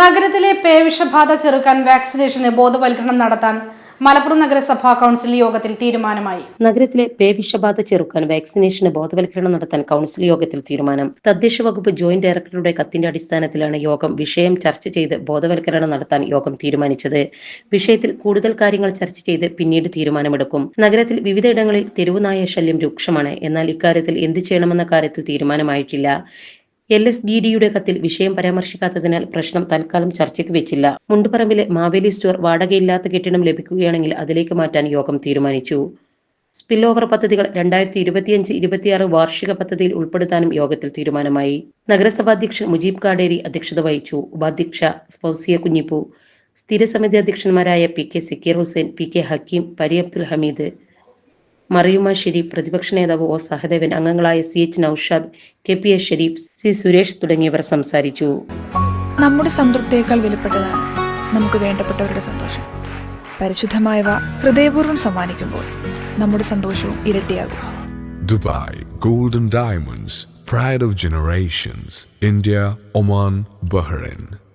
നഗരത്തിലെ പേവിഷബാധ ചെറുക്കാൻ വാക്സിനേഷന് ബോധവൽക്കരണം നടത്താൻ മലപ്പുറം നഗരസഭാ കൗൺസിൽ യോഗത്തിൽ തീരുമാനമായി. നഗരത്തിലെ പേവിഷബാധ ചെറുക്കാൻ വാക്സിനേഷന് ബോധവൽക്കരണം നടത്താൻ കൗൺസിൽ യോഗത്തിൽ തീരുമാനം. തദ്ദേശ വകുപ്പ് ജോയിന്റ് ഡയറക്ടറുടെ കത്തിന്റെ അടിസ്ഥാനത്തിലാണ് യോഗം വിഷയം ചർച്ച ചെയ്ത് ബോധവൽക്കരണം നടത്താൻ യോഗം തീരുമാനിച്ചത്. വിഷയത്തിൽ കൂടുതൽ കാര്യങ്ങൾ ചർച്ച ചെയ്ത് പിന്നീട് തീരുമാനമെടുക്കും. നഗരത്തിൽ വിവിധയിടങ്ങളിൽ തെരുവുനായ ശല്യം രൂക്ഷമാണ്. എന്നാൽ ഇക്കാര്യത്തിൽ എന്ത് ചെയ്യണമെന്ന കാര്യത്തിൽ തീരുമാനമായിട്ടില്ല. എൽ എസ് ഡി ഡിയുടെ കത്തിൽ വിഷയം പരാമർശിക്കാത്തതിനാൽ പ്രശ്നം തൽക്കാലം ചർച്ചയ്ക്ക് വെച്ചില്ല. മുണ്ടുപറമ്പിലെ മാവേലി സ്റ്റോർ വാടകയില്ലാത്ത കെട്ടിടം ലഭിക്കുകയാണെങ്കിൽ അതിലേക്ക് മാറ്റാൻ യോഗം തീരുമാനിച്ചു. സ്പിൽ ഓവർ പദ്ധതികൾ രണ്ടായിരത്തി ഇരുപത്തിയഞ്ച് ഇരുപത്തിയാറ് വാർഷിക പദ്ധതിയിൽ ഉൾപ്പെടുത്താനും യോഗത്തിൽ തീരുമാനമായി. നഗരസഭാധ്യക്ഷൻ മുജീബ് കാടേരി അധ്യക്ഷത വഹിച്ചു. ഉപാധ്യക്ഷ സ്പൗസിയ കുഞ്ഞിപ്പു സ്ഥിരസമിതി അധ്യക്ഷന്മാരായ P K Zakir Hussain P K Hakeem പരി അബ്ദുൽ ഹമീദ് മറിയുമ ഷെരീഫ് പ്രതിപക്ഷ നേതാവ് ഒ സഹദേവൻ അംഗങ്ങളായ C H Noushad K P S Sherif C Suresh തുടങ്ങിയവർ സംസാരിച്ചു. നമ്മുടെ സംതൃപ്തിയേക്കാൾ വിലപ്പെട്ടതാണ് നമുക്ക് വേണ്ടപ്പെട്ടവരുടെ സന്തോഷം. പരിശുദ്ധമായവ ഹൃദയപൂർവം സമ്മാനിക്കുമ്പോൾ നമ്മുടെ സന്തോഷവും ഇരട്ടിയാകും. Dubai golden diamonds pride of generations India Oman Bahrain.